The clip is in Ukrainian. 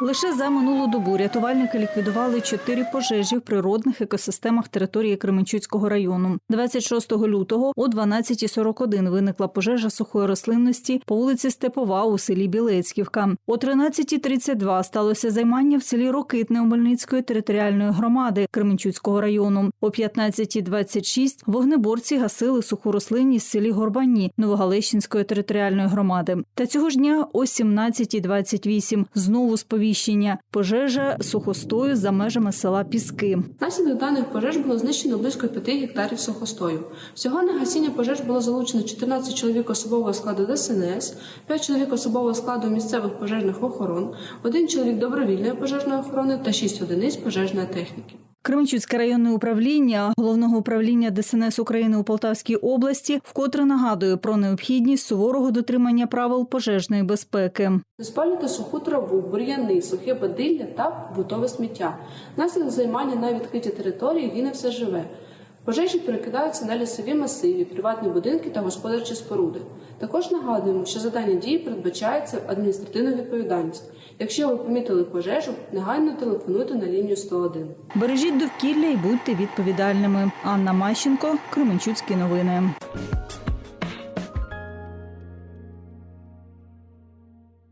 Лише за минулу добу рятувальники ліквідували чотири пожежі в природних екосистемах території Кременчуцького району. 26 лютого о 12.41 виникла пожежа сухої рослинності по вулиці Степова у селі Білецьківка. О 13.32 сталося займання в селі Рокитне Омельницької територіальної громади Кременчуцького району. О 15.26 вогнеборці гасили суху рослинність в селі Горбані Новогалещинської територіальної громади. Та цього ж дня о 17.28 знову сповіщення пожежа сухостою за межами села Піски. Наслідок даних пожеж було знищено близько 5 гектарів сухостою. Всього на гасіння пожеж було залучено 14 чоловік особового складу ДСНС, 5 чоловік особового складу місцевих пожежних охорон, 1 чоловік добровільної пожежної охорони та 6 одиниць пожежної техніки. Кременчуцьке районне управління головного управління ДСНС України у Полтавській області вкотре нагадує про необхідність суворого дотримання правил пожежної безпеки. Не спалюйте суху траву, бур'яни, сухе бадилля та бутове сміття. Наслідок займання на відкритій території гине все живе. Пожежі перекидаються на лісові масиві, приватні будинки та господарчі споруди. Також нагадуємо, що за дані дії передбачається адміністративна відповідальність. Якщо ви помітили пожежу, негайно телефонуйте на лінію 101. Бережіть довкілля і будьте відповідальними. Анна Мащенко, Кременчуцькі новини.